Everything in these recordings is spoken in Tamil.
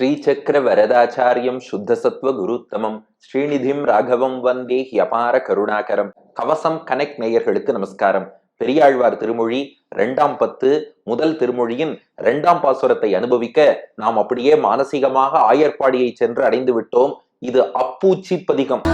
ஸ்ரீசக்கர வரதாச்சாரியம் சுத்தசத்வ குருத்தமம். ஸ்ரீநிதிம் ராகவம் வந்தே ஹியபார கருணாகரம். கவசம் கனெக்ட் நேயர்களுக்கு நமஸ்காரம். பெரியாழ்வார் திருமொழி இரண்டாம் பத்து முதல் திருமொழியின் இரண்டாம் பாசுரத்தை அனுபவிக்க நாம் அப்படியே மானசீகமாக ஆயர்பாடியை சென்று அடைந்து விட்டோம் இது அப்பூச்சி பதிகம்.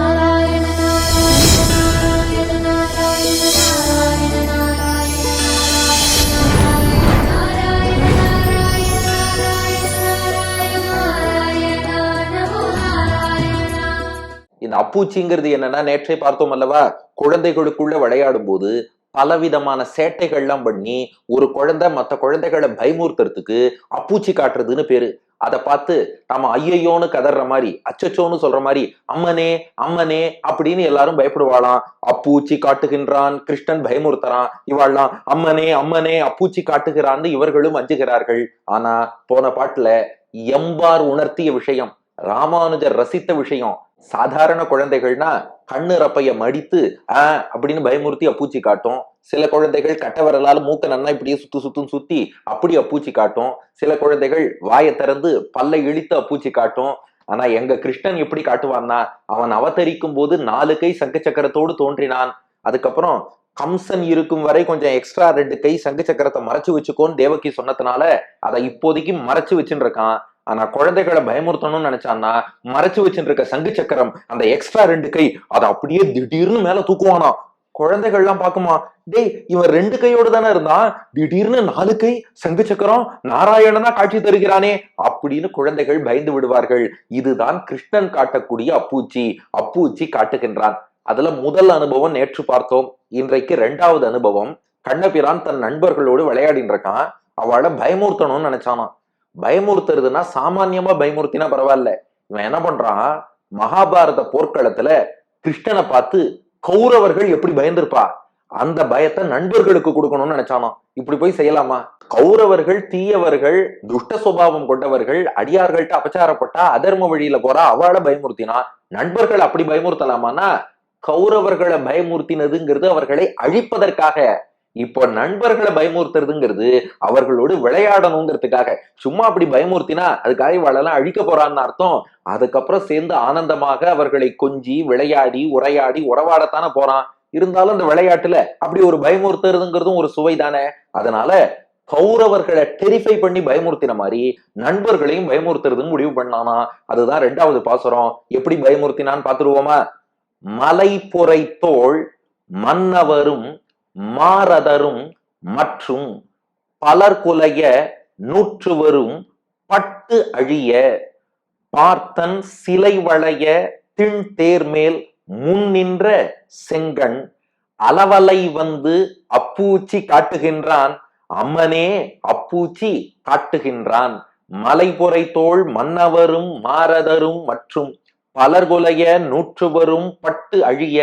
இந்த அப்பூச்சிங்கிறது என்னன்னா நேற்றே பார்த்தோம் அல்லவா? குழந்தைகளுக்குள்ள விளையாடும் போது பலவிதமான சேட்டைகள்லாம் பண்ணி ஒரு குழந்தை மற்ற குழந்தைகளை பயமுறுத்துறதுக்கு அப்பூச்சி காட்டுறதுன்னு பேரு. அதை பார்த்து நம்ம ஐயையோன்னு கதற மாதிரி அச்சச்சோன்னு சொல்ற மாதிரி அம்மனே அம்மனே அப்படின்னு எல்லாரும் பயப்படுவாளாம். அப்பூச்சி காட்டுகின்றான் கிருஷ்ணன் பயமுறுத்துறான். இவாள்லாம் அம்மனே அம்மனே அப்பூச்சி காட்டுகிறான்னு இவர்களும் அஞ்சுகிறார்கள் ஆனா போன பாட்டுல எம்பார் உணர்த்திய விஷயம் ராமானுஜர் ரசித்த விஷயம் சாதாரண குழந்தைகள்னா கண்ணு ரப்பைய மடித்து ஆஹ் அப்படின்னு பயமுறுத்தி அப்பூச்சி காட்டும். சில குழந்தைகள் கட்ட விரலால மூக்க நன்னா இப்படியே சுத்து சுத்தும் சுத்தி அப்படி அப்பூச்சி காட்டும். சில குழந்தைகள் வாயை திறந்து பல்லை இழித்து அப்பூச்சி காட்டும். ஆனா எங்க கிருஷ்ணன் எப்படி காட்டுவான்னா அவன் அவதரிக்கும் போது நாலு கை சங்க சக்கரத்தோடு தோன்றினான். அதுக்கப்புறம் கம்சன் இருக்கும் வரை கொஞ்சம் எக்ஸ்ட்ரா ரெண்டு கை சங்கு சக்கரத்தை மறைச்சு வச்சுக்கோன்னு தேவகி சொன்னதுனால அதை இப்போதைக்கு மறைச்சு வச்சுருக்கான் இருக்கான். ஆனா குழந்தைகளை பயமுறுத்தணும்னு நினைச்சான்னா மறைச்சு வச்சுட்டு இருக்க சங்கு சக்கரம் அந்த எக்ஸ்ட்ரா ரெண்டு கை அதை அப்படியே திடீர்னு மேல தூக்குவானா? குழந்தைகள்லாம் பாக்குமா டேய் இவன் ரெண்டு கையோடு தானே இருந்தான் திடீர்னு நாலு கை சங்கு சக்கரம் நாராயணனா காட்சி தருகிறானே அப்படின்னு குழந்தைகள் பயந்து விடுவார்கள். இதுதான் கிருஷ்ணன் காட்டக்கூடிய அப்பூச்சி. அப்பூச்சி காட்டுகின்றான். அதுல முதல் அனுபவம் நேற்று பார்த்தோம். இன்றைக்கு ரெண்டாவது அனுபவம். கண்ணபிரான் தன் நண்பர்களோடு விளையாடின்னு இருக்கான். அவளை பயமுறுத்தணும்னு நினைச்சானான் பயமுறுத்துறதுன்னா சாமான்யமா பயமுறுத்தினா பரவாயில்ல. இவன் என்ன பண்றான்? மகாபாரத போர்க்களத்துல கிருஷ்ணனை பார்த்து கௌரவர்கள் எப்படி பயந்திருப்பா? அந்த பயத்தை நண்பர்களுக்கு கொடுக்கணும்னு நினைச்சானோ இப்படி போய் செய்யலாமா? கௌரவர்கள் தீயவர்கள் துஷ்ட சுபாவம் கொண்டவர்கள் அடியார்கள்ட்ட அபச்சாரப்பட்டா அதர்ம வழியில போறா அவளை பயமுறுத்தினா நண்பர்கள் அப்படி பயமுறுத்தலாமான்னா கௌரவர்களை பயமுறுத்தினதுங்கிறது அவர்களை அழிப்பதற்காக இப்போ நண்பர்களை பயமுறுத்துறதுங்கிறது அவர்களோடு விளையாடணுங்கிறதுக்காக. சும்மா அப்படி பயமுறுத்தினா அதுக்காக இவளெல்லாம் அழிக்க போறான்னு அர்த்தம். அதுக்கப்புறம் சேர்ந்து ஆனந்தமாக அவர்களை கொஞ்சி விளையாடி உரையாடி உறவாடத்தானே போறான். இருந்தாலும் அந்த விளையாட்டுல அப்படி ஒரு பயமுறுத்துறதுங்கிறதும் ஒரு சுவை தானே. அதனால கௌரவர்களை டெரிஃபை பண்ணி பயமுறுத்தின மாதிரி நண்பர்களையும் பயமுறுத்துறதுன்னு முடிவு பண்ணானா? அதுதான் ரெண்டாவது பாசுரம். எப்படி பயமுறுத்தினான்னு பாத்துருவோமா மலை பொறை மன்னவரும் மாரதரும் மற்றும் பலர்குலைய நூற்றுவரும் பட்டு அழிய பார்த்தன் சிலை வளைய திண் தேர்மேல் முன் நின்ற செங்கண் அளவலை வந்து அப்பூச்சி காட்டுகின்றான். அம்மனே அப்பூச்சி காட்டுகின்றான். மலைபுரை தோல் மன்னவரும் மாரதரும் மற்றும் பலர்குலைய நூற்றுவரும் பட்டு அழிய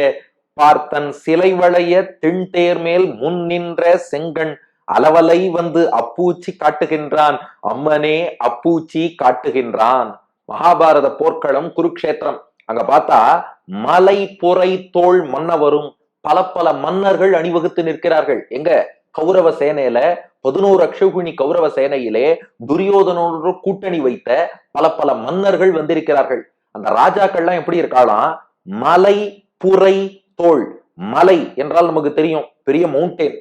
பார்த்தன் சிலை வளைய திண்தேர் மேல் முன் நின்ற செங்கண் அளவலை வந்து அப்பூச்சி காட்டுகின்றான். அம்மனே அப்பூச்சி காட்டுகின்றான். மகாபாரத போர்க்களம் குருக்ஷேத்திரம். அங்க பார்த்தா மலை புரை தோல் மன்னவரும் பல பல மன்னர்கள் அணிவகுத்து நிற்கிறார்கள். எங்க? கௌரவ சேனையில பதினோரு அக்ஷகுனி கௌரவ சேனையிலே துரியோதனோடு கூட்டணி வைத்த பல பல மன்னர்கள் வந்திருக்கிறார்கள். அந்த ராஜாக்கள்லாம் எப்படி இருக்காளாம்? மலை புரை தோல் மலை என்றால் நமக்கு தெரியும். பெரிய மவுண்டேன்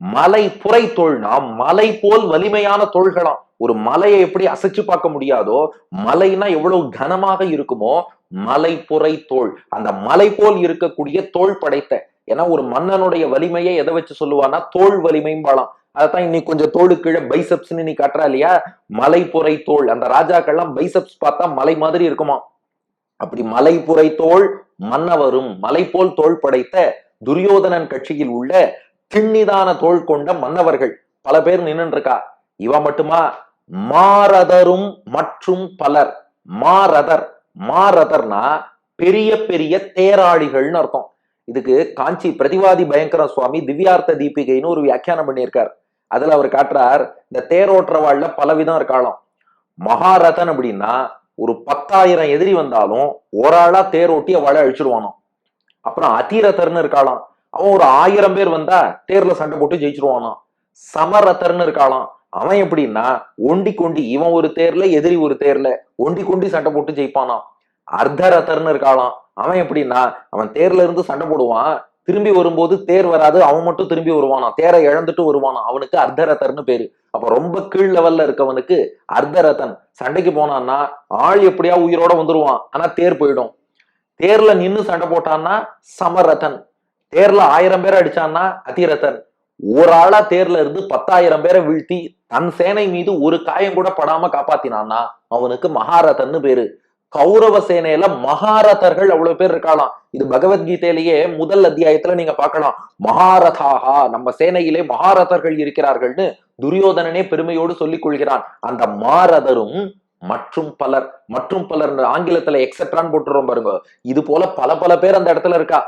மலை புரை தோல்னா மலை போல் வலிமையான தோள்களாம். ஒரு மலையை எப்படி அசைச்சு பார்க்க முடியாதோ மலைனா எவ்வளவு கனமாக இருக்குமோ மலை புரை தோல் அந்த மலை போல் இருக்கக்கூடிய தோல் படைத்த ஏன்னா ஒரு மன்னனுடைய வலிமையை எதை வச்சு சொல்லுவானா தோல் வலிமைம்பாலாம் அதைத்தான் இன்னைக்கு கொஞ்சம் தோடு கீழே பைசப்ஸ்ன்னு நீ காட்டுறா இல்லையா? மலை புரை தோல் அந்த ராஜாக்கள்லாம் பைசப்ஸ் பார்த்தா மலை மாதிரி இருக்குமா அப்படி மலை புரை தோல் மன்னவரும் மலை போல் தோல் படைத்த துரியோதனன் கட்சியில் உள்ள கிண்ணிதான தோல் கொண்ட மன்னவர்கள் பல பேர் நின்று இருக்கா இவ மட்டுமா? மாரதரும் மற்றும் பலர். மாரதர். மாரதர்னா பெரிய பெரிய தேராளிகள்னு அர்த்தம். இதுக்கு காஞ்சி பிரதிவாதி பயங்கர சுவாமி திவ்யார்த்த தீபிகைன்னு ஒரு வியாக்கியானம் பண்ணியிருக்கார். அதுல அவர் காட்டுறார் இந்த தேரோட்டுறவாள்ல பலவிதம் இருக்காளாம். மகாரதன் அப்படின்னா ஒரு பத்தாயிரம் எதிரி வந்தாலும் ஒரு ஆளா தேரோட்டி அவளை அழிச்சிருவானோ அப்புறம் அதிரதர்னு இருக்காளாம். அவன் ஒரு ஆயிரம் பேர் வந்தா தேர்ல சண்டை போட்டு ஜெயிச்சிருவானாம். சமரத்தர்னு இருக்காளாம். அவன் எப்படின்னா ஒண்டி கொண்டி இவன் ஒரு தேர்ல எதிரி ஒரு தேர்ல ஒண்டி கொண்டி சண்டை போட்டு ஜெயிப்பானாம். அர்த்தரத்தர்னு இருக்காளாம். அவன் எப்படின்னா அவன் தேர்ல இருந்து சண்டை போடுவான். திரும்பி வரும்போது தேர் வராது அவன் மட்டும் திரும்பி வருவானா? தேரை இழந்துட்டு வருவானா? அவனுக்கு அர்த்தரத்தர்னு பேரு. அப்ப ரொம்ப கீழ் லெவல்ல இருக்கவனுக்கு அர்த்தரத்தன். சண்டைக்கு போனான்னா ஆள் எப்படியா உயிரோட வந்துருவான்? ஆனா தேர் போயிடும். தேர்ல நின்னு சண்டை போட்டான்னா சமரதன் தேர்ல ஆயிரம் பேர் அடிச்சான்னா அதிரதன் ஒரு ஆளா தேர்ல இருந்து பத்தாயிரம் பேரை வீழ்த்தி தன் சேனை மீது ஒரு காயம் கூட படாம காப்பாத்தினான்னா அவனுக்கு மகாரதன்னு பேரு. கௌரவ சேனையில மகாரதர்கள் அவ்வளவு பேர் இருக்கலாம் இது பகவத்கீதையிலேயே முதல் அத்தியாயத்துல நீங்க பார்க்கலாம். மகாரதாகா நம்ம சேனையிலே மகாரதர்கள் இருக்கிறார்கள்னு துரியோதனனே பெருமையோடு சொல்லிக் கொள்கிறான். அந்த மாரதரும் மற்றும் பலர் மற்றும் பலர் ஆங்கிலத்துல எக்ஸெட்ரான்னு போட்டுறோம் பாருங்க. இது போல பல பல பேர் அந்த இடத்துல இருக்கா.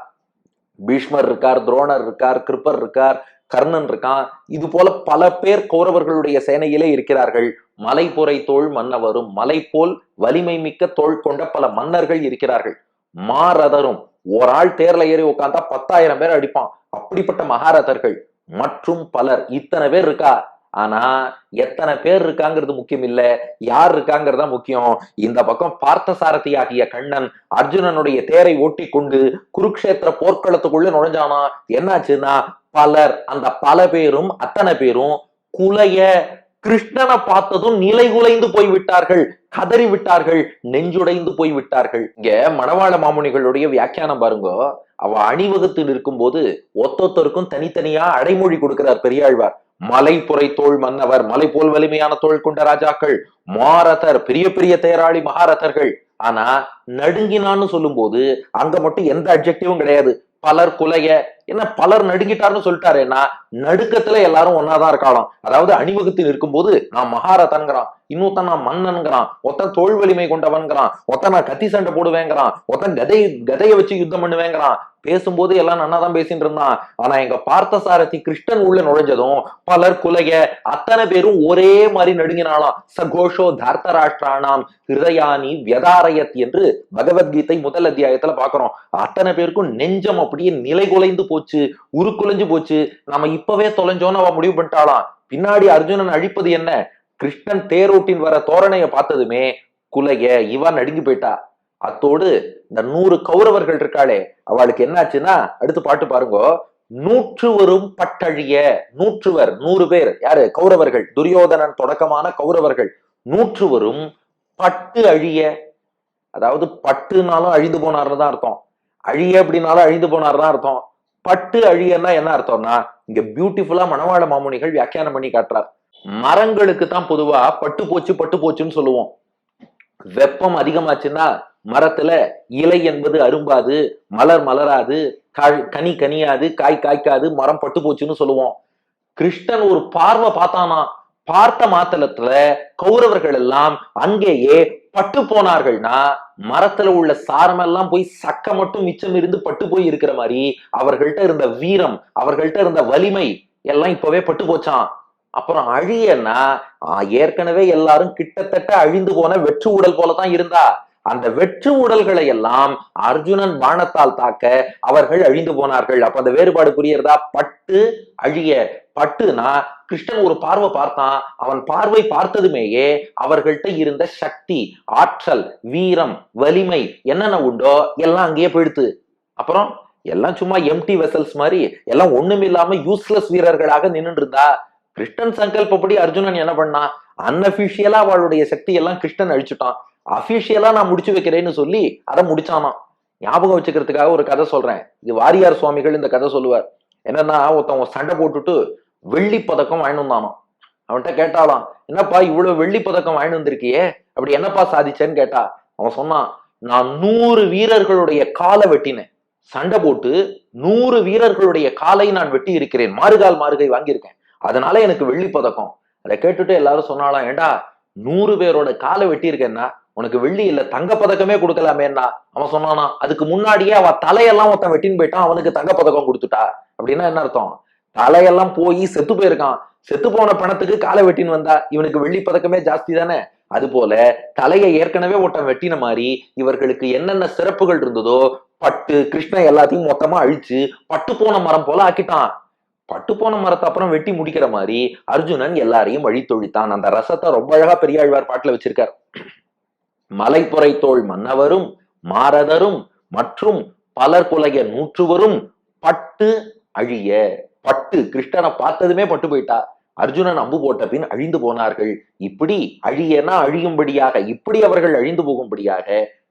பீஷ்மர் இருக்கார் துரோணர் இருக்கார் கிருப்பர் இருக்கார் கர்ணன் இருக்கான் இது போல பல பேர் கௌரவர்களுடைய சேனையிலே இருக்கிறார்கள். மலை பொறை தோல் மன்னவரும் மலை போல் வலிமை மிக்க தோல் கொண்ட பல மன்னர்கள் இருக்கிறார்கள். மாரதரும் ஒரு ஆள் தேர்ல ஏறி உட்காந்தா பத்தாயிரம் பேர் அடிப்பான். அப்படிப்பட்ட மகாரதர்கள். மற்றும் பலர். இத்தனை பேர் இருக்கா? ஆனா எத்தனை பேர் இருக்காங்கிறது முக்கியம் இல்ல யார் இருக்காங்கிறதா முக்கியம். இந்த பக்கம் பார்த்தசாரதி ஆகிய கண்ணன் அர்ஜுனனுடைய தேரை ஓட்டி கொண்டு குருக்ஷேத்திர போர்க்களத்துக்குள்ள நுழைஞ்சானா? என்னாச்சுன்னா பலர். அந்த பல பேரும் அத்தனை பேரும் குலைய கிருஷ்ணனை பார்த்ததும் நிலை குலைந்து போய் விட்டார்கள் கதறி விட்டார்கள். நெஞ்சுடைந்து போய் விட்டார்கள் இங்க மணவாள மாமுனிகளுடைய வியாக்கியானம் பாருங்க. அவ அணிவகுத்தில் இருக்கும்போது ஒத்தொத்தருக்கும் தனித்தனியா அடைமொழி கொடுக்கிறார் பெரியாழ்வார். மலை தோல் மன்னவர் மலை போல் வலிமையான தோல் கொண்ட ராஜாக்கள் மாரதர் பெரிய பெரிய தேராளி மகாரதர்கள். ஆனா நடுங்கினான்னு சொல்லும்போது அங்க மட்டும் எந்த அப்ஜெக்டிவும் கிடையாது. பலர் குலைய ஏன்னா பலர் நடுங்கிட்டார்னு சொல்லிட்டாருன்னா நடுக்கத்துல எல்லாரும் ஒன்னாதான் இருக்கலாம் அதாவது அணிவகுத்தில் இருக்கும்போது நான் மகாரதன்கிறான் இன்னொருத்தன் நான் மன்னன்கிறான் ஒருத்தன் தோல் வலிமை கொண்டவன்கிறான் ஒருத்தன் நான் கத்தி சண்டை போடுவேங்கிறான் ஒருத்தன் கதை கதையை வச்சு யுத்தம் பண்ணுவேங்கிறான். பேசும்போது எல்லாம் நன்னா தான் பேசிட்டு இருந்தான். ஆனா எங்க பார்த்தசாரதி கிருஷ்ணன் உள்ள நுழைஞ்சதும் பலர் குலைய அத்தனை பேரும் ஒரே மாதிரி நடுங்கினாலாம் சகோஷோ தார்த்தராஷ்டிரானாம் ஹிருதயானி வியதாரயத் என்று பகவத்கீதை முதல் அத்தியாயத்துல பாக்குறோம். அத்தனை பேருக்கும் நெஞ்சம் அப்படியே நிலை குலைந்து போச்சு. உருக்குலைஞ்சு போச்சு. நம்ம இப்பவே தொலைஞ்சோன்னு அவ முடிவு பண்ணிட்டாலாம் பின்னாடி அர்ஜுனன் அழிப்பது என்ன? கிருஷ்ணன் தேரோட்டின் வர தோரணைய பார்த்ததுமே குலைய இவன் நடுங்கி போயிட்டா. அத்தோடு இந்த நூறு கௌரவர்கள் இருக்காளே அவளுக்கு என்னாச்சுன்னா அடுத்து பாட்டு பாருங்க. நூற்றுவரும் பட்டழிய நூற்றுவர் நூறு பேர். யாரு? கௌரவர்கள். துரியோதனன் தொடக்கமான கௌரவர்கள். நூற்றுவரும் பட்டு அழிய. அதாவது பட்டுனாலும் அழிந்து போனார்னு தான் அர்த்தம். அழிய அப்படின்னாலும் அழிந்து போனார் தான் அர்த்தம். பட்டு அழியன்னா என்ன அர்த்தம்னா இங்க பியூட்டிஃபுல்லா மணவாள மாமுனிகள் வியாக்கியானம் பண்ணி காட்டுறார். மரங்களுக்கு தான் பொதுவா பட்டு போச்சு பட்டு போச்சுன்னு சொல்லுவோம். வெப்பம் அதிகமாச்சுன்னா மரத்துல இலை என்பது அரும்பாது மலர் மலராது கனி கனியாது காய் காய்க்காது மரம் பட்டு போச்சுன்னு சொல்லுவோம். கிருஷ்ணன் ஒரு பார்வை பார்த்தானா பார்த்த மாத்தலத்துல கௌரவர்கள் எல்லாம் அங்கேயே பட்டு போனார்கள்னா மரத்துல உள்ள சாரமெல்லாம் போய் சக்க மட்டும் மிச்சம் இருந்து பட்டு போய் இருக்கிற மாதிரி அவர்கள்ட்ட இருந்த வீரம் அவர்கள்ட்ட இருந்த வலிமை எல்லாம் இப்பவே பட்டு போச்சான் அப்புறம் அழியன்னா ஏற்கனவே எல்லாரும் கிட்டத்தட்ட அழிந்து போன வெற்று உடல் போலதான் இருந்தா. அந்த வெற்று உடல்களை எல்லாம் அர்ஜுனன் பானத்தால் தாக்க அவர்கள் அழிந்து போனார்கள். அப்ப அந்த வேறுபாடு புரியறதா பட்டு அழிய பட்டுனா கிருஷ்ணன் ஒரு பார்வை பார்த்தான். அவன் பார்வை பார்த்ததுமேயே அவர்கள்ட்ட இருந்த சக்தி ஆற்றல் வீரம் வலிமை என்னென்ன உண்டோ எல்லாம் அங்கேயே போயிடுத்து. அப்புறம் எல்லாம் சும்மா எம்டி வெசல்ஸ் மாதிரி எல்லாம் ஒண்ணுமில்லாம யூஸ்லெஸ் வீரர்களாக நின்று இருந்தா கிருஷ்ணன் சங்கல்பப்படி அர்ஜுனன் என்ன பண்ணான்? அன்அபிஷியலா அவளுடைய சக்தி எல்லாம் கிருஷ்ணன் அழிச்சுட்டான். அஃபிஷியலா நான் முடிச்சு வைக்கிறேன்னு சொல்லி அதை முடிச்சானாம் ஞாபகம் வச்சுக்கிறதுக்காக ஒரு கதை சொல்றேன். இது வாரியார் சுவாமிகள் இந்த கதை சொல்லுவார். என்னன்னா ஒருத்தவங்க சண்டை போட்டுட்டு வெள்ளி பதக்கம் வாங்கி வந்தானோ. அவன்கிட்ட கேட்டாலாம் என்னப்பா இவ்வளவு வெள்ளி பதக்கம் வாங்கி வந்திருக்கியே? அப்படி என்னப்பா சாதிச்சேன்னு கேட்டா அவன் சொன்னான் நான் நூறு வீரர்களுடைய காலை வெட்டினேன். சண்டை போட்டு நூறு வீரர்களுடைய காலை நான் வெட்டி இருக்கிறேன். மாறுகால் மாறுகை வாங்கியிருக்கேன். அதனால எனக்கு வெள்ளி பதக்கம். அதை கேட்டுட்டு எல்லாரும் சொன்னாலாம் ஏண்டா நூறு பேரோட காலை வெட்டியிருக்கேன்னா உனக்கு வெள்ளி இல்ல தங்க பதக்கமே கொடுக்கலாமேன்னா அவன் சொன்னானா அதுக்கு முன்னாடியே அவன் தலையெல்லாம் ஒருத்தன் வெட்டின்னு போயிட்டான் அவனுக்கு தங்க பதக்கம் கொடுத்துட்டா. அப்படின்னா என்ன அர்த்தம்? தலையெல்லாம் போய் செத்து போயிருக்கான். செத்து போன பணத்துக்கு காலை வெட்டின்னு வந்தா இவனுக்கு வெள்ளி பதக்கமே ஜாஸ்தி தானே? அது போல தலையை ஏற்கனவே ஒருத்தன் வெட்டின மாதிரி இவர்களுக்கு என்னென்ன சிறப்புகள் இருந்ததோ பட்டு கிருஷ்ண எல்லாத்தையும் மொத்தமா அழிச்சு பட்டு போன மரம் போல ஆக்கிட்டான். பட்டு போன மரத்தை அப்புறம் வெட்டி முடிக்கிற மாதிரி அர்ஜுனன் எல்லாரையும் வழித்தொழித்தான். அந்த ரசத்தை ரொம்ப அழகா பெரியாழ்வார் பாட்டுல வச்சிருக்காரு. மலைப்புறை மன்னவரும் மாரதரும் மற்றும் பலர் குலைய நூற்றுவரும் பட்டு அழிய பட்டு கிருஷ்ணனை பார்த்ததுமே பட்டு போயிட்டா. அர்ஜுனன் அம்பு போட்ட பின் அழிந்து போனார்கள். இப்படி அழியனா அழியும்படியாக இப்படி அவர்கள் அழிந்து போகும்படியாக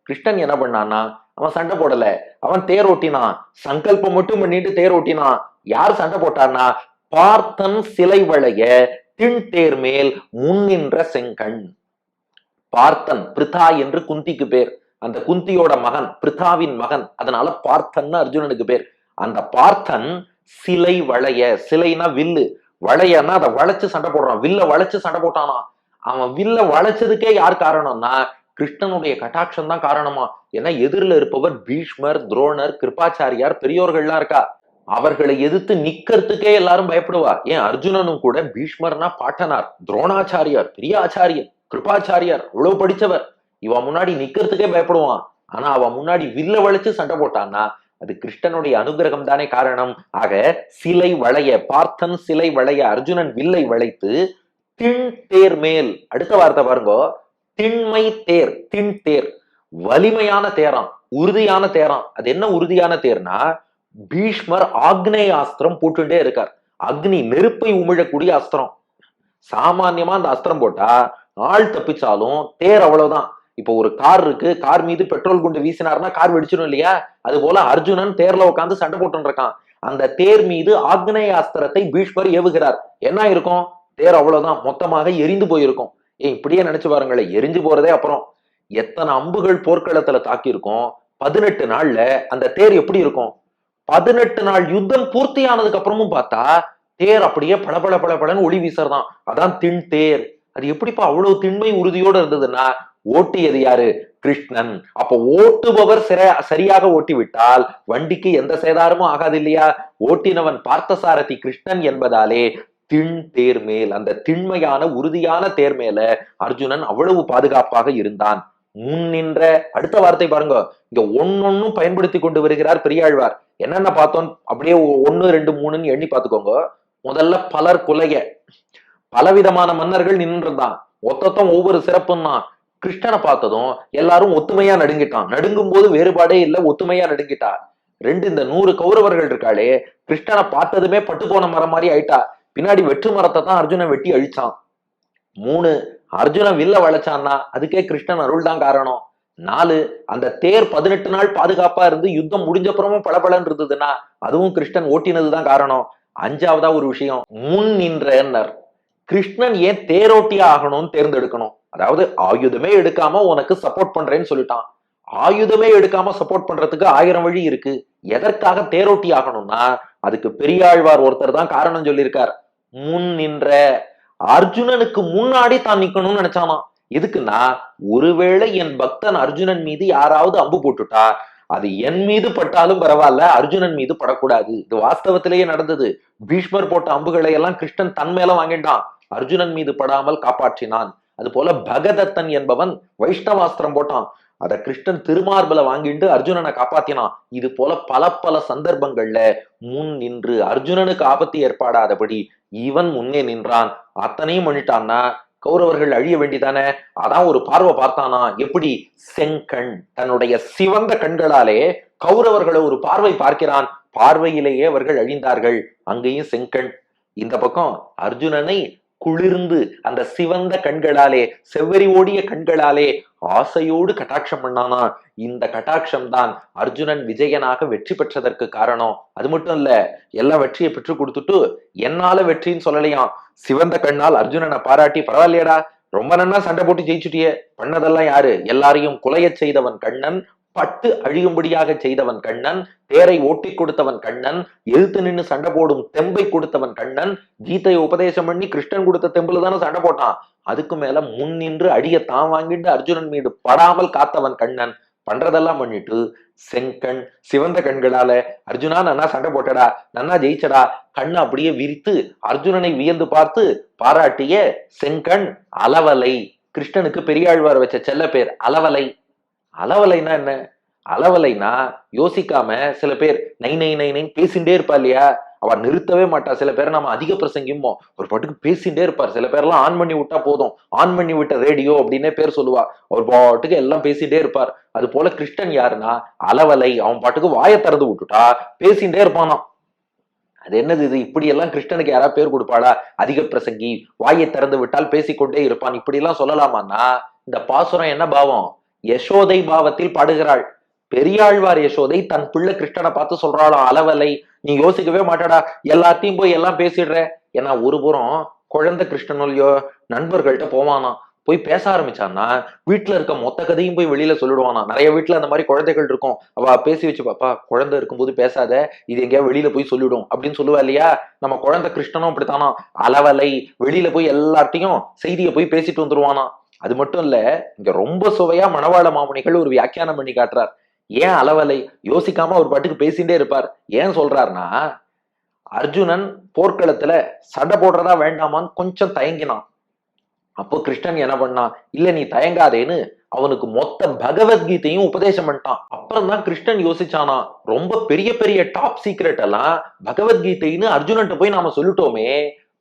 கிருஷ்ணன் என்ன பண்ணான்னா அவன் சண்டை போடல. அவன் தேர் ஓட்டினான் சங்கல்பம் மட்டும் பண்ணிட்டு தேரோட்டினான் யார் சண்டை போட்டான்னா பார்த்தன் சிலை வளைய தின் தேர் மேல் முன்னின்ற செங்கண். பார்த்தன் பிரிதா என்று குந்திக்கு பேர். அந்த குந்தியோட மகன் பிரிதாவின் மகன். அதனால பார்த்தன் அர்ஜுனனுக்கு பேர். அந்த பார்த்தன் சிலை வளைய சிலைனா வில்லு. வளையன்னா அதை வளைச்சு சண்டை போடுறான். வில்ல வளைச்சு சண்டை போட்டானா? அவன் வில்ல வளைச்சதுக்கே யார் காரணம்னா கிருஷ்ணனுடைய கட்டாட்சம் தான் காரணமா. ஏன்னா எதிரில் இருப்பவர் பீஷ்மர் துரோணர் கிருபாச்சாரியார் பெரியோர்கள்லாம் இருக்கா? அவர்களை எதிர்த்து நிக்கிறதுக்கே எல்லாரும் பயப்படுவா. ஏன்? அர்ஜுனனும் கூட பீஷ்மர்னா பாட்டனார் துரோணாச்சாரியார் பெரிய ஆச்சாரியர். கிருபாச்சாரியார் இவ்வளவு படிச்சவர். இவன் முன்னாடி நிக்கிறதுக்கே பயப்படுவான். ஆனா அவன் முன்னாடி வில்ல வளைச்சு சண்டை போட்டான்னா அது கிருஷ்ணனுடைய அனுகிரகம் தானே காரணம். ஆக சிலை வளைய பார்த்தன் சிலை வளைய அர்ஜுனன் வில்லை வளைத்து திண் தேர் மேல் அடுத்த வார்த்தை பாருங்க திண்மை தேர் திண் தேர். வலிமையான தேராம் உறுதியான தேராம். அது என்ன உறுதியான தேர்னா பீஷ்மர் ஆக்னேய அஸ்திரம் போட்டுட்டே இருக்கார். அக்னி நெருப்பை உமிழக்கூடிய அஸ்திரம். சாமான்யமா அந்த அஸ்திரம் போட்டா ஆள் தப்பிச்சாலும் தேர் அவ்வளவுதான். இப்போ ஒரு கார் இருக்கு கார் மீது பெட்ரோல் குண்டு வீசினார்னா கார் வெடிச்சிடும் இல்லையா? அது போல அர்ஜுனன் தேர்ல உட்காந்து சண்டை போட்டு இருக்கான் அந்த தேர் மீது ஆக்னேய அஸ்திரத்தை பீஷ்மர் ஏவுகிறார். என்ன இருக்கும் தேர் அவ்வளவுதான் மொத்தமாக எரிந்து போயிருக்கும். ஏன் இப்படியே நினைச்சு பாருங்களேன் எரிஞ்சு போறதே அப்புறம். எத்தனை அம்புகள் போர்க்களத்துல தாக்கியிருக்கும்? பதினெட்டு நாள்ல அந்த தேர் எப்படி இருக்கும்? பதினெட்டு நாள் யுத்தம் பூர்த்தி ஆனதுக்கு அப்புறமும் பார்த்தா தேர் அப்படியே பளபள பளபளன்னு ஒளி வீசறதான். அதான் தின் தேர். அது எப்படிப்பா அவ்வளவு திண்மை உறுதியோட இருந்ததுன்னா ஓட்டியது யாரு? கிருஷ்ணன். அப்ப ஓட்டுபவர் சிற- சரியாக ஓட்டி விட்டால் வண்டிக்கு எந்த சேதாரமும் ஆகாது இல்லையா ஓட்டினவன் பார்த்தசாரதி கிருஷ்ணன் என்பதாலே திண் தேர்மேல் அந்த திண்மையான உறுதியான தேர் மேல அர்ஜுனன் அவ்வளவு பாதுகாப்பாக இருந்தான். முன் நின்ற அடுத்த வார்த்தை பாருங்க. இங்க ஒன்னொன்னும் பயன்படுத்தி கொண்டு வருகிறார் பெரியாழ்வார். என்னென்ன பார்த்தோம்? அப்படியே ஒ- ஒண்ணு ரெண்டு மூணுன்னு எண்ணி பார்த்துக்கோங்க. முதல்ல பலர் குலைய பலவிதமான மன்னர்கள் நின்றுதான் ஒத்தத்தம் ஒவ்வொரு சிறப்பும் தான். கிருஷ்ணனை பார்த்ததும் எல்லாரும் ஒத்துமையா நடுங்கிட்டான். நடுங்கும் போது வேறுபாடே இல்ல ஒத்துமையா நடுங்கிட்டா ரெண்டு இந்த நூறு கௌரவர்கள் இருக்காளே கிருஷ்ணனை பார்த்ததுமே பட்டு போன மரம் மாதிரி ஆயிட்டா. பின்னாடி வெற்று மரத்தை தான் அர்ஜுனன் வெட்டி அழிச்சான். மூணு அர்ஜுனன் வில்ல வளைச்சான்னா அதுக்கே கிருஷ்ணன் அருள் தான் காரணம். நாலு அந்த தேர் பதினெட்டு நாள் பாதுகாப்பா இருந்து யுத்தம் முடிஞ்சப்புறமும் பளபளன்னு இருந்ததுன்னா அதுவும் கிருஷ்ணன் ஓட்டினதுதான் காரணம். அஞ்சாவதா ஒரு விஷயம் முன் நின்றனர் கிருஷ்ணன் ஏன் தேரோட்டியா ஆகணும்னு தேர்ந்தெடுக்கணும்? அதாவது ஆயுதமே எடுக்காம உனக்கு சப்போர்ட் பண்றேன்னு சொல்லிட்டான். ஆயுதமே எடுக்காம சப்போர்ட் பண்றதுக்கு ஆயிரம் வழி இருக்கு. எதற்காக தேரோட்டி ஆகணும்னா அதுக்கு பெரியாழ்வார் ஒருத்தர் தான் காரணம் சொல்லியிருக்கார். முன் நின்ற அர்ஜுனனுக்கு முன்னாடி தான் நிக்கணும்னு நினைச்சானா எதுக்குன்னா ஒருவேளை என் பக்தன் அர்ஜுனன் மீது யாராவது அம்பு போட்டுட்டா அது என் மீது பட்டாலும் பரவாயில்ல அர்ஜுனன் மீது படக்கூடாது. இது வாஸ்தவத்திலேயே நடந்தது. பீஷ்மர் போட்ட அம்புகளை எல்லாம் கிருஷ்ணன் தன் மேல வாங்கிட்டான். அர்ஜுனன் மீது படாமல் காப்பாற்றினான். அது போல பகதத்தன் என்பவன் வைஷ்ணவாஸ்திரம் போட்டான். அத கிருஷ்ணன் திருமார்பல வாங்கிட்டு அர்ஜுனனை காப்பாத்தினான். இது போல பல பல சந்தர்ப்பங்கள்ல முன் நின்று அர்ஜுனனுக்கு ஆபத்து ஏற்படாதபடி இவன் முன்னே நின்றான். அத்தனையும் பண்ணிட்டான்னா கௌரவர்கள் அழிய வேண்டிதானே? அதான் ஒரு பார்வை பார்த்தானா? எப்படி? செங்கண் தன்னுடைய சிவந்த கண்களாலே கௌரவர்களை ஒரு பார்வை பார்க்கிறான். பார்வையிலேயே அவர்கள் அழிந்தார்கள். அங்கேயும் செங்கண். இந்த பக்கம் அர்ஜுனனை குளிர்ந்து அந்த சிவந்த கண்களாலே செவ்வரி ஓடிய கண்களாலே ஆசையோடு கட்டாட்சம் பண்ணானா? இந்த கட்டாட்சம் தான் அர்ஜுனன் விஜயனாக வெற்றி பெற்றதற்கு காரணம். அது மட்டும் இல்ல எல்லா வெற்றியை பெற்று கொடுத்துட்டு என்னால வெற்றின்னு சொல்லலையாம். சிவந்த கண்ணால் அர்ஜுனனை பாராட்டி பரவாயில்லையடா ரொம்ப நன்னா சண்டை போட்டு ஜெயிச்சுட்டியே. பண்ணதெல்லாம் யாரு? எல்லாரையும் குலையச் செய்தவன் கண்ணன் பட்டு அழியும்படியாக செய்தவன் கண்ணன் தேரை ஓட்டி கொடுத்தவன் கண்ணன் எழுத்து நின்னு சண்டை போடும் தெம்பை கொடுத்தவன் கண்ணன் கீதையை உபதேசம் பண்ணி கிருஷ்ணன் கொடுத்த தெம்புல தானே சண்டை போட்டான். அதுக்கு மேல முன் நின்று அடிய தான் வாங்கிட்டு அர்ஜுனன் மீது படாமல் காத்தவன் கண்ணன். பண்றதெல்லாம் பண்ணிட்டு செங்கண் சிவந்த கண்களால அர்ஜுனா நன்னா சண்டை போட்டடா நன்னா ஜெயிச்சடா கண்ணை அப்படியே விரித்து அர்ஜுனனை வியந்து பார்த்து பாராட்டிய செங்கண் அளவலை கிருஷ்ணனுக்கு பெரியாழ்வார் வச்ச செல்ல பேர் அளவலை அளவலைனா என்ன? அளவலைனா யோசிக்காம சில பேர் நை நை நை நை பேசிட்டே இருப்பா இல்லையா? அவ நிறுத்தவே மாட்டா. சில பேரை நம்ம அதிக பிரசங்கிமோ ஒரு பாட்டுக்கு பேசிட்டே இருப்பார் சில பேர்லாம் ஆன் பண்ணி விட்டா போதும். ஆன் பண்ணி விட்ட ரேடியோ அப்படின்னே பேர் சொல்லுவா. ஒரு பாட்டுக்கு எல்லாம் பேசிட்டே இருப்பார். அது போல கிருஷ்ணன் யாருன்னா அளவலை அவன் பாட்டுக்கு வாயை திறந்து விட்டுட்டா பேசிட்டே இருப்பானாம் அது என்னது இது? இப்படி எல்லாம் கிருஷ்ணனுக்கு யாராவது பேர் கொடுப்பாளா? அதிக பிரசங்கி வாயை திறந்து விட்டால் பேசிக்கொண்டே இருப்பான். இப்படி எல்லாம் சொல்லலாமான்னா இந்த பாசுரம் என்ன பாவம்? யசோதை பாவத்தில் பாடுகிறாள். பெரியாழ்வார் யசோதை தன் பிள்ளை கிருஷ்ணனை பார்த்து சொல்றாளாம் அளவலை நீ யோசிக்கவே மாட்டாடா எல்லாத்தையும் போய் எல்லாம் பேசிடுற. ஏன்னா ஒரு புறம் குழந்தை கிருஷ்ணனுலயோ நண்பர்கள்ட்ட போவானாம் போய் பேச ஆரம்பிச்சான்னா வீட்டுல இருக்க மொத்த கதையும் போய் வெளியில சொல்லிடுவானா. நிறைய வீட்டுல அந்த மாதிரி குழந்தைகள் இருக்கும். அவ பேசி வச்சு பாப்பா குழந்தை இருக்கும்போது பேசாத இது எங்கேயா வெளியில போய் சொல்லிடும். அப்படின்னு சொல்லுவா இல்லையா? நம்ம குழந்தை கிருஷ்ணனும் அப்படித்தானா? அளவலை வெளியில போய் எல்லார்ட்டையும் செய்தியை போய் பேசிட்டு வந்துருவானா. அது மட்டும் இல்ல இங்க ரொம்ப சுவையா மணவாள மாமுனிகள் ஒரு வியாக்கியானம் பண்ணி காட்டுறார். ஏன் அளவலை? யோசிக்காம ஒரு பாட்டுக்கு பேசிட்டே இருப்பார். ஏன் சொல்றாருன்னா அர்ஜுனன் போர்க்களத்துல சண்டை போடுறதா வேண்டாமான்னு கொஞ்சம் தயங்கினான். அப்போ கிருஷ்ணன் என்ன பண்ணான்? இல்ல நீ தயங்காதேன்னு அவனுக்கு மொத்த பகவத்கீதையும் உபதேசம் பண்ணிட்டான். அப்புறம் தான் கிருஷ்ணன் யோசிச்சானா ரொம்ப பெரிய பெரிய டாப் சீக்ரெட் எல்லாம் பகவத்கீதைன்னு அர்ஜுனன்ட்ட போய் நாம சொல்லிட்டோமே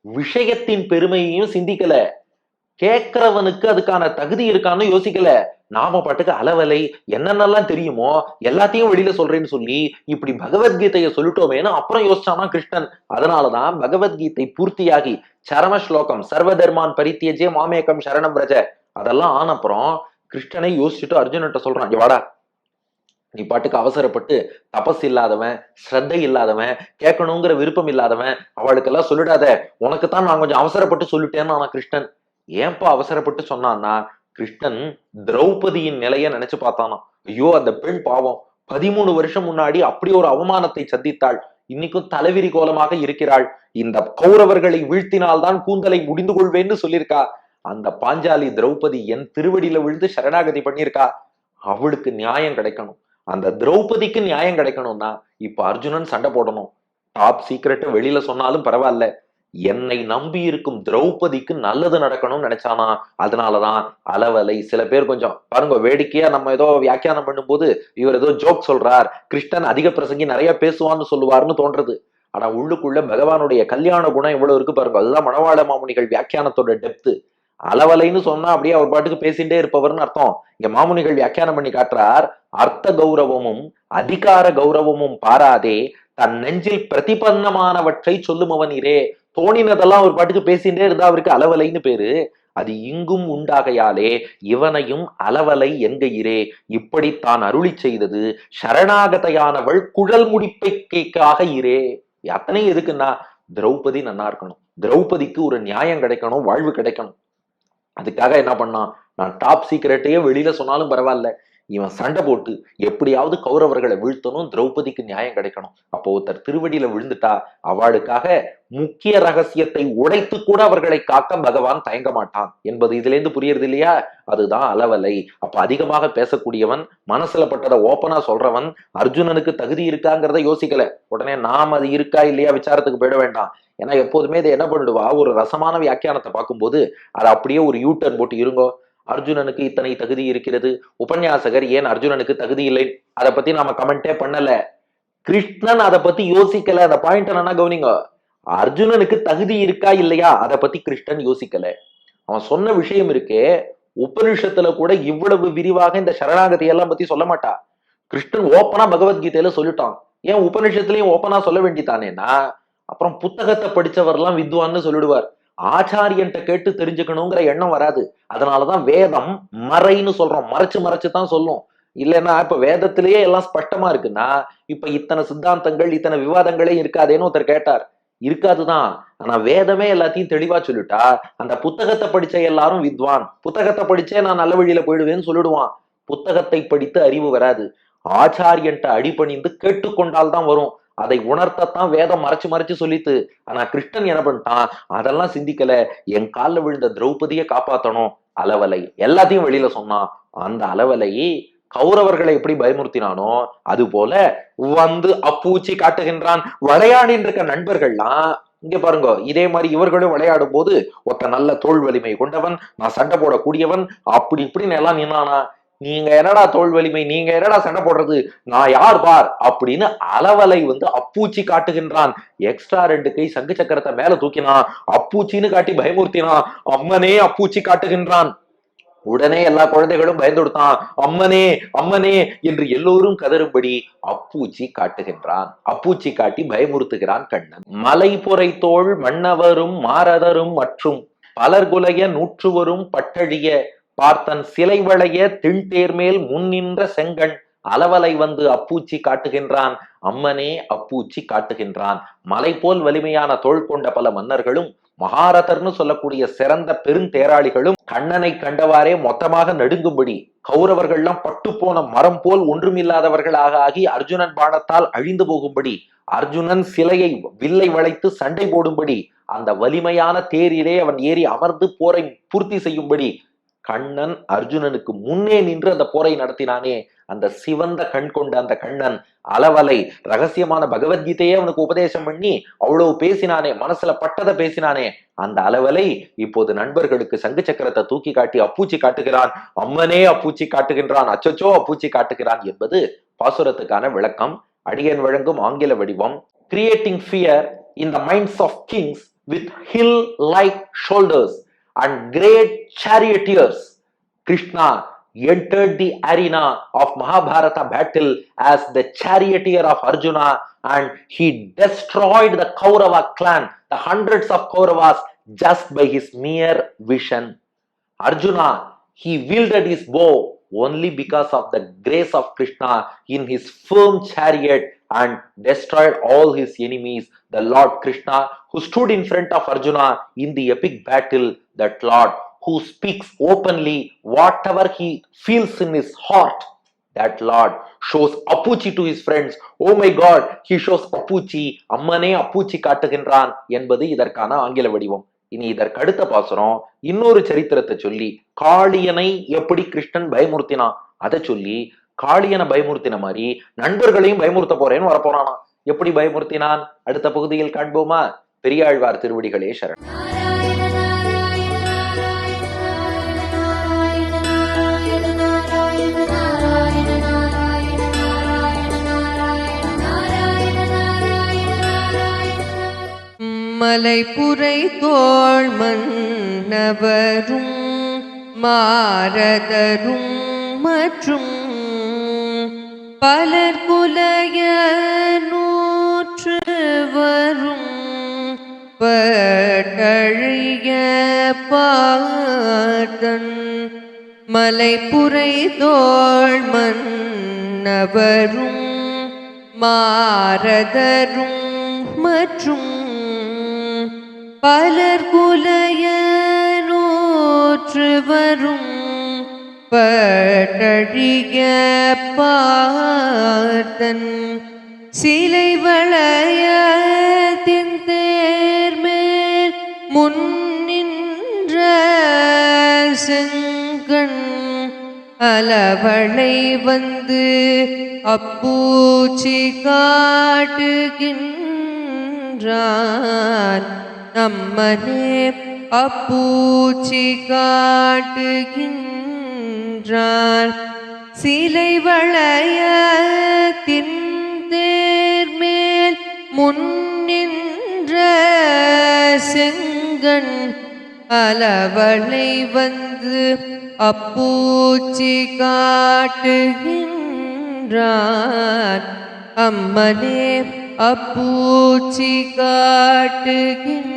விஷயத்தின் பெருமையையும் சிந்திக்கல. கேட்கிறவனுக்கு அதுக்கான தகுதி இருக்கான்னு யோசிக்கல. நாம பாட்டுக்கு அளவலை என்னென்னலாம் தெரியுமோ எல்லாத்தையும் வெளியில சொல்றேன்னு சொல்லி இப்படி பகவத்கீதையை சொல்லிட்டோமேன்னு அப்புறம் யோசிச்சானா கிருஷ்ணன். அதனாலதான் பகவத்கீதை பூர்த்தியாகி சரம ஸ்லோகம் சர்வதர்மான் பரித்தியஜே மாமேக்கம் சரணம் பிரஜ அதெல்லாம் ஆன அப்புறம் கிருஷ்ணனை யோசிச்சுட்டு அர்ஜுன்கிட்ட சொல்றான் வாடா. நீ பாட்டுக்கு அவசரப்பட்டு தபஸ் இல்லாதவன் ஸ்ரத்தை இல்லாதவன் கேட்கணுங்கிற விருப்பம் இல்லாதவன் அவளுக்கெல்லாம் சொல்லிடாத. உனக்கு தான் நான் கொஞ்சம் அவசரப்பட்டு சொல்லிட்டேன்னு ஆனா கிருஷ்ணன். ஏன்பா அவசரப்பட்டு சொன்னான்னா கிருஷ்ணன் திரௌபதியின் நிலைய நினைச்சு பார்த்தானா. ஐயோ அந்த பெண் பாவம். பதிமூணு வருஷம் முன்னாடி அப்படி ஒரு அவமானத்தை சந்தித்தாள். இன்னைக்கும் தலைவிரி கோலமாக இருக்கிறாள். இந்த கௌரவர்களை வீழ்த்தினால்தான் கூந்தலை முடிந்து கொள்வேன்னு சொல்லியிருக்கா. அந்த பாஞ்சாலி திரௌபதி என் திருவடியில விழுந்து சரணாகதி பண்ணியிருக்கா. அவளுக்கு நியாயம் கிடைக்கணும். அந்த திரௌபதிக்கு நியாயம் கிடைக்கணும்னா இப்ப அர்ஜுனன் சண்டை போடணும். டாப் சீக்கிரட்டை வெளியில சொன்னாலும் பரவாயில்ல. என்னை நம்பி இருக்கும் திரௌபதிக்கு நல்லது நடக்கணும்னு நினைச்சானா? அதனாலதான் அளவலை சில பேர் கொஞ்சம் பாருங்க வேடிக்கையா நம்ம ஏதோ வியாக்கியானம் பண்ணும்போது இவர் ஏதோ ஜோக் சொல்றார். கிருஷ்ணன் அதிக பிரசங்கி நிறைய பேசுவான்னு சொல்லுவார்னு தோன்றது. ஆனா உள்ளுக்குள்ள பகவானுடைய கல்யாண குணம் இவ்வளவு இருக்கு பாருங்க. அதுதான் மணவாள மாமுனிகள் வியாக்கியானத்தோட டெப்த்து அளவலைன்னு சொன்னா அப்படியே அவர் பாட்டுக்கு பேசிட்டே இருப்பவர்னு அர்த்தம். இங்க மாமுனிகள் வியாக்கியானம் பண்ணி காட்டுறார் அர்த்த கௌரவமும் அதிகார கௌரவமும் பாராதே தன் நெஞ்சில் பிரதிபன்னமானவற்றை சொல்லுமவன் இரே தோணினதெல்லாம் அவர் பாட்டுக்கு பேசிட்டே இருந்தா அவருக்கு அளவலைன்னு பேரு. அது இங்கும் உண்டாகையாலே இவனையும் அளவலை என்கையிரே இப்படித்தான் அருளி செய்தது சரணாகதையானவள் குழல் முடிப்பைக்காக இரே. அத்தனை எதுக்குன்னா திரௌபதி நன்னா இருக்கணும். திரௌபதிக்கு ஒரு நியாயம் கிடைக்கணும் வாழ்வு கிடைக்கணும். அதுக்காக என்ன பண்ணான்? நான் டாப் சீக்கிரட்டையே வெளியில சொன்னாலும் பரவாயில்ல. இவன் சண்டை போட்டு எப்படியாவது கௌரவர்களை வீழ்த்தணும் திரௌபதிக்கு நியாயம் கிடைக்கணும். அப்போ ஒருத்தர் திருவடியில விழுந்துட்டா அவளுக்காக முக்கிய ரகசியத்தை உடைத்து கூட அவர்களை காக்க பகவான் தயங்க மாட்டான். என்பது இதுல இருந்து புரியுறது இல்லையா? அதுதான் அளவலை அப்ப அதிகமாக பேசக்கூடியவன் மனசுல பட்டதை ஓப்பனா சொல்றவன் அர்ஜுனனுக்கு தகுதி இருக்காங்கிறத யோசிக்கல. உடனே நாம் அது இருக்கா இல்லையா? விசாரத்துக்கு போயிட வேண்டாம். ஏன்னா எப்போதுமே இதை என்ன பண்ணிடுவா ஒரு ரசமான வியாக்கியானத்தை பார்க்கும்போது அதை அப்படியே ஒரு யூ டர்ன் போட்டு இருங்கோ. அர்ஜுனனுக்கு இத்தனை தகுதி இருக்கிறது? உபன்யாசகர் ஏன் அர்ஜுனனுக்கு தகுதி இல்லை? அதை பத்தி நாம கமெண்டே பண்ணல. கிருஷ்ணன் அதை பத்தி யோசிக்கல. அந்த பாயிண்ட் என்னன்னா கவனிங்க. அர்ஜுனனுக்கு தகுதி இருக்கா இல்லையா? அதை பத்தி கிருஷ்ணன் யோசிக்கல. அவன் சொன்ன விஷயம் இருக்கே. உபனிஷத்துல கூட இவ்வளவு விரிவாக இந்த சரணாகதி எல்லாம் பத்தி சொல்ல மாட்டா. கிருஷ்ணன் ஓப்பனா பகவத்கீதையில சொல்லிட்டான். ஏன் உபனிஷத்துலயும் ஓப்பனா சொல்ல வேண்டித்தானேனா அப்புறம் புத்தகத்தை படிச்சவர்லாம் வித்வான்னு சொல்லிடுவார். ஆச்சாரியன்ட்ட கேட்டு தெரிஞ்சுக்கணுங்கிற எண்ணம் வராது. அதனாலதான் வேதம் மறைன்னு சொல்றோம். மறைச்சு மறைச்சு தான் சொல்லும். இல்லைன்னா இப்ப வேதத்திலேயே எல்லாம் ஸ்பஷ்டமா இருக்குன்னா இப்ப இத்தனை சித்தாந்தங்கள் இத்தனை விவாதங்களே இருக்காதேன்னு ஒருத்தர் கேட்டார். இருக்காதுதான். ஆனா வேதமே எல்லாத்தையும் தெளிவா சொல்லிட்டா அந்த புத்தகத்தை படிச்ச எல்லாரும் வித்வான். புத்தகத்தை படிச்சே நான் நல்ல வழியில போயிடுவேன்னு சொல்லிடுவான். புத்தகத்தை படித்து அறிவு வராது. ஆச்சாரியன்ட்ட அடிபணிந்து கேட்டுக்கொண்டால் தான் வரும். அதை உணர்த்தத்தான் வேதம் மறைச்சு மறைச்சு சொல்லித்து ஆனா கிருஷ்ணன் என்ன பண்ணிட்டான்? அதெல்லாம் சிந்திக்கல. என் காலில் விழுந்த திரௌபதியை காப்பாத்தணும். அளவலை எல்லாத்தையும் வெளியில சொன்னான். அந்த அளவலை கௌரவர்களை எப்படி பயமுறுத்தினானோ அது போல வந்து அப்பூச்சி காட்டுகின்றான். விளையாடின்னு இருக்க நண்பர்கள்லாம் இங்க பாருங்க இதே மாதிரி இவர்களும் விளையாடும் போது ஒருத்த நல்ல தோல் வலிமை கொண்டவன் நான் சண்டை போடக்கூடியவன் அப்படி இப்படின்னு எல்லாம் நின்னானா? நீங்க என்னடா தோல் வலிமை? நீங்க என்னடா சண்டை போடுறது? நான் யார் பார்? அப்படின்னு அளவலை வந்து அப்பூச்சி காட்டுகின்றான். எக்ஸ்ட்ரா ரெண்டு கை சங்கு சக்கரத்தை மேல தூக்கினான். அப்பூச்சின்னு காட்டி பயமுறுத்தினான். அம்மனே அப்பூச்சி காட்டுகின்றான். உடனே எல்லா குழந்தைகளும் பயந்து கொடுத்தான். அம்மனே அம்மனே என்று எல்லோரும் கதறும்படி அப்பூச்சி காட்டுகின்றான். அப்பூச்சி காட்டி பயமுறுத்துகிறான் கண்ணன். மலை பொறை தோள் மன்னவரும் மாரதரும் மற்றும் பலர்குலைய நூற்றுவரும் பட்டழிய பார்த்தன் சிலை வளைய திண்தேர்மேல் முன்னின்ற செங்கண் அளவலை வந்து அப்பூச்சி காட்டுகின்றான். அம்மனே அப்பூச்சி காட்டுகின்றான். மலை போல் வலிமையான தோல் கொண்ட பல மன்னர்களும் மகாரதர்னு சொல்லக்கூடிய சிறந்த பெருந்தேராளிகளும் கண்ணனை கண்டவாறே மொத்தமாக நடுங்கும்படி கௌரவர்கள்லாம் பட்டு போன மரம் போல் ஒன்றுமில்லாதவர்களாக ஆகி அர்ஜுனன் பாணத்தால் அழிந்து போகும்படி அர்ஜுனன் சிலையை வில்லை வளைத்து சண்டை போடும்படி அந்த வலிமையான தேரிலே அவன் ஏறி அமர்ந்து போரை பூர்த்தி செய்யும்படி கண்ணன் அர்ஜுனனுக்கு முன்னே நின்று அந்த போரை நடத்தினானே. அந்த சிவந்த கண் கொண்ட அந்த கண்ணன் அளவலை ரகசியமான பகவத்கீதையே அவனுக்கு உபதேசம் பண்ணி அவ்வளவு பேசினானே மனசுல பட்டதை பேசினானே. அந்த அளவலை இப்போது நண்பர்களுக்கு சங்கு சக்கரத்தை தூக்கி காட்டி அப்பூச்சி காட்டுகிறான். அம்மனே அப்பூச்சி காட்டுகின்றான். அச்சச்சோ அப்பூச்சி காட்டுகிறான் என்பது பாசுரத்துக்கான விளக்கம். அடியன் வழங்கும் ஆங்கில வடிவம். Creating fear in the minds of kings with hill like shoulders and great charioteers. Krishna entered the arena of Mahabharata battle as the charioteer of Arjuna and he destroyed the Kaurava clan, the hundreds of Kauravas, just by his mere vision. Arjuna, he wielded his bow only because of the grace of Krishna in his firm chariot and destroyed all his enemies. The Lord Krishna, who stood in front of Arjuna in the epic battle, that Lord who speaks openly whatever he feels in his heart. That Lord shows Apuchi to his friends. Oh my God, he shows Apuchi. அம்மனே அப்புச்சி காட்டுகின்றான் என்பது இதற்கான ஆங்கில வடிவம் இனி இதற்கு அடுத்த பாசுரம் இன்னொரு சரித்திரத்தை சொல்லி காளியனை எப்படி கிருஷ்ணன் பயமுறுத்தினான் அதை சொல்லி காளியனை பயமுறுத்தின மாதிரி நண்பர்களையும் பயமுறுத்த போறேன்னு வரப்போறானா எப்படி பயமுறுத்தினான்? அடுத்த பகுதியில் காண்போமா? பெரியாழ்வார் திருவடிகளே சரண். மலைப்புரை தோள் மன்னவரும் மாரதரும் மற்றும் பலர் குலைய நூற்று வரும் பழிய பாதன். மலைப்புரை தோள் மன்னவரும் மாரதரும் மற்றும் பலர் குலைய நூற்று வரும் பட்டழிய பார்த்தன் சிலை வளைய தேர்மேல் முன்னின்ற செங்கண். அளவளை வந்து அப்பூச்சி காட்டுகின்றான். நம்மனே அப்பூச்சி காட்டுகின்ற காட்டுகின்றான் சிலை வளைய தேர்மேல் முன்னின்ற செங்கண் அளவளை வந்து அப்பூச்சி காட்டுகின்றான் அம்மனே அப்பூச்சி காட்டுகின்றான்